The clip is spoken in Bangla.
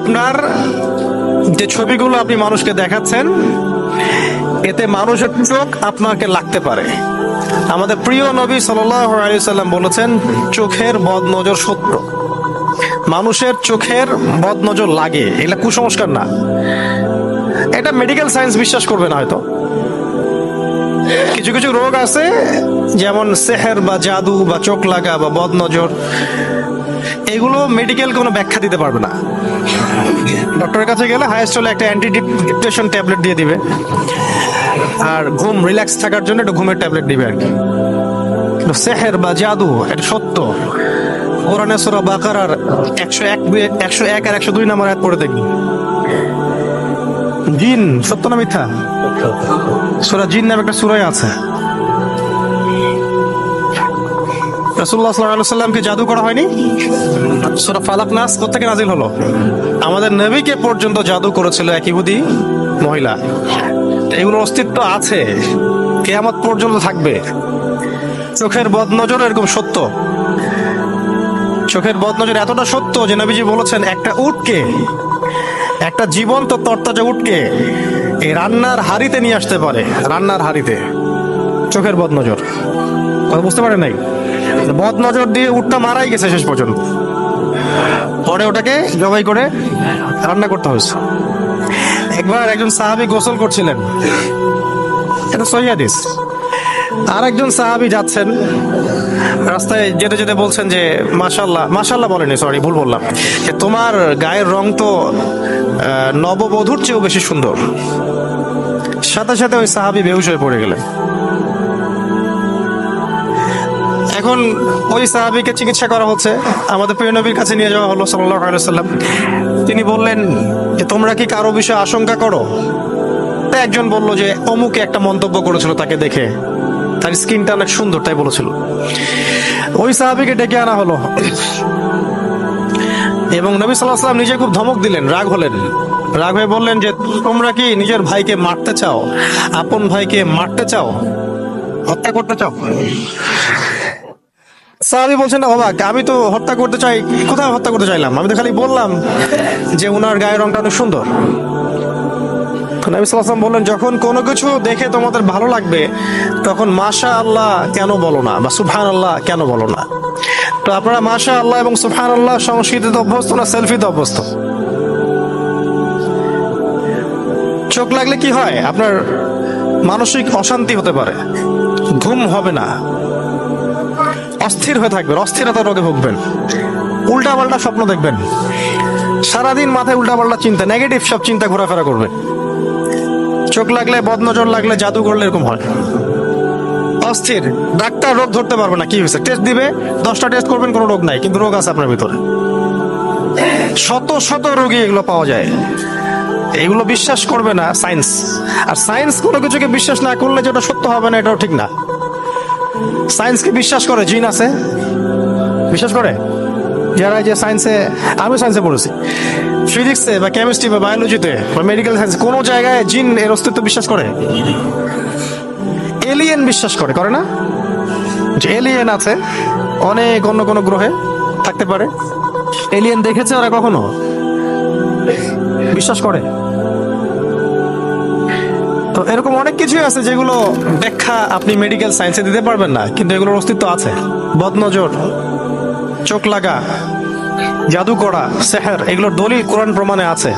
আপনার যে ছবিগুলো আপনি মানুষকে দেখাচ্ছেন, এতে মানুষের চোখ আপনাকে লাগতে পারে। আমাদের প্রিয় নবী সাল্লাম বলেছেন, চোখের বদ নজর সত্য। মানুষের চোখের বদ নজর লাগে এগুলা কুসংস্কার না। এটা মেডিকেল সায়েন্স বিশ্বাস করবে না হয়তো। কিছু কিছু রোগ আছে, যেমন সেহের বা জাদু বা চোখ লাগা বা বদ নজর এগুলো মেডিকেল কোনো ব্যাখ্যা দিতে পারবে না। ডক্টরের কাছে গেলে হায়েস্ট হলে একটা অ্যান্টি ডিপ্রেশন ট্যাবলেট দিয়ে দিবে। আর ঘুম রিল্যাক্স থাকার জন্য একটা ঘুমের ট্যাবলেট দিবে আর কি। সেহের বা জাদু, এটা সত্য। কোরআনে সুরা বাকারার একশো এক একশো এক আর একশো দুই নম্বর এক পড়ে দেখবি। জিন, সত্য না মিথ্যা? সুরা জিন নামে একটা সুরাই আছে। আলাইহি সাল্লামকে জাদু করা হয়নি? সূরা ফালাক নাস কোত্থেকে নাজিল হলো? আমাদের নবীকে পর্যন্ত জাদু করেছিল এক ইহুদি মহিলা। এগুলোর অস্তিত্ব আছে। কেয়ামত পর্যন্ত থাকবে। চোখের বদনজর এরকম সত্য। চোখের বদনজর এতটা সত্য যে নবীজি বলেছেন, একটা উটকে, একটা জীবন্ত তরতাজা উটকে এই রান্নার হাড়িতে নিয়ে আসতে পারে। রান্নার হাড়িতে। চোখের বদনজর। কথা বুঝতে পারে নাই? বদ নজর দিয়ে উটটা মারাই গেছে শেষ পর্যন্ত। পরে ওটাকে জবাই করে রান্না করতে হয়েছে একবার একজন সাহাবি গোসল করছিলেন। এটা সহিদিস আর একজন সাহাবি যাচ্ছেন। রাস্তায় যেতে যেতে বলছেন যে মাশাল্লাহ মাশাল্লাহ বলেনি সরি ভুল বললাম। যে তোমার গায়ের রং তো নববধূর চেয়েও বেশি সুন্দর। সাথে সাথে ওই সাহাবি বেহুশ হয়ে পড়ে গেলেন। এখন ওই সাহাবিকে চিকিৎসা করা হচ্ছে। আমাদের প্রিয় নবীর কাছে নিয়ে যাওয়া হলো সাল্লাহ আলাইসাল্লাম তিনি বললেন যে তোমরা কি কারও বিষয়ে আশঙ্কা করো? তা একজন বলল যে, অমুকে একটা মন্তব্য করেছিল তাকে দেখে। তার স্কিনটা অনেক সুন্দর, তাই বলেছিল। ওই সাহাবিকে ডেকে আনা হলো। এবং নবী সাল্লাহ সাল্লাম নিজে খুব ধমক দিলেন, রাগ হলেন। রাগ হয়ে বললেন যে, তোমরা কি নিজের ভাইকে মারতে চাও? আপন ভাইকে মারতে চাও? হত্যা করতে চাও? সাহাবি বলছেন না, বাবা আমি তো হত্যা করতে চাই, কোথায় হত্যা করতে চাইলাম? আমি তো খালি বললাম যে ওনার গায়ের রংটা অনেক সুন্দর। নবী বললেন, যখন কোনো কিছু দেখে তোমাদের ভালো লাগবে, তখন মাশা আল্লাহ কেন বলো না? বা সুফহান আল্লাহ কেন বলো না? তো আপনারা মাশা আল্লাহ এবং সুফহান আল্লাহ সংস্কৃতিতে অভ্যস্ত না, সেলফিতে অভ্যস্ত। চোখ লাগলে কি হয়? আপনার মানসিক অশান্তি হতে পারে। ঘুম হবে না। অস্থির হয়ে থাকবেন অস্থিরতা রোগে ভুগবেন। উল্টা পাল্টা স্বপ্ন দেখবেন। সারাদিন মাথায় উল্টা পাল্টা চিন্তা নেগেটিভ সব চিন্তা ঘোরাফেরা করবে। চোখ লাগলে, বদনজর লাগলে, জাদু করলে এরকম হয়। অস্থির, ডাক্তার রোগ ধরতে পারবে না, কি হয়েছে? টেস্ট দিবে, দশটা টেস্ট করবেন, কোনো রোগ নাই, কিন্তু রোগ আছে আপনার ভিতরে। শত শত রোগী এগুলো পাওয়া যায়। এগুলো বিশ্বাস করবে না সায়েন্স আর সায়েন্স কোনো কিছুকে বিশ্বাস না করলে যেটা সত্য হবে না, এটাও ঠিক না। সায়েন্সকে বিশ্বাস করে, জিন আছে? বিশ্বাস করে? যারা যে সায়েন্সে আমি সায়েন্সে পড়েছি। ফিজিক্সে বা কেমিস্ট্রি বা বায়োলজিতে বা মেডিকেল সায়েন্স কোনো জায়গায় জিন এর অস্তিত্ব বিশ্বাস করে? এলিয়েন বিশ্বাস করে করে না? যে এলিয়েন আছে, অনেক অন্য কোনো গ্রহে থাকতে পারে। এলিয়েন দেখেছে ওরা কখনো? বিশ্বাস করে। তো এরকম অনেক কিছুই আছে যেগুলো ব্যাখ্যা আপনি মেডিকেল সায়েন্সে দিতে পারবেন না, কিন্তু এগুলোর অস্তিত্ব আছে। বদনজর, চোখ লাগা জাদু করা সেহের, এগুলোর দলিল কোরআন প্রমাণে আছে।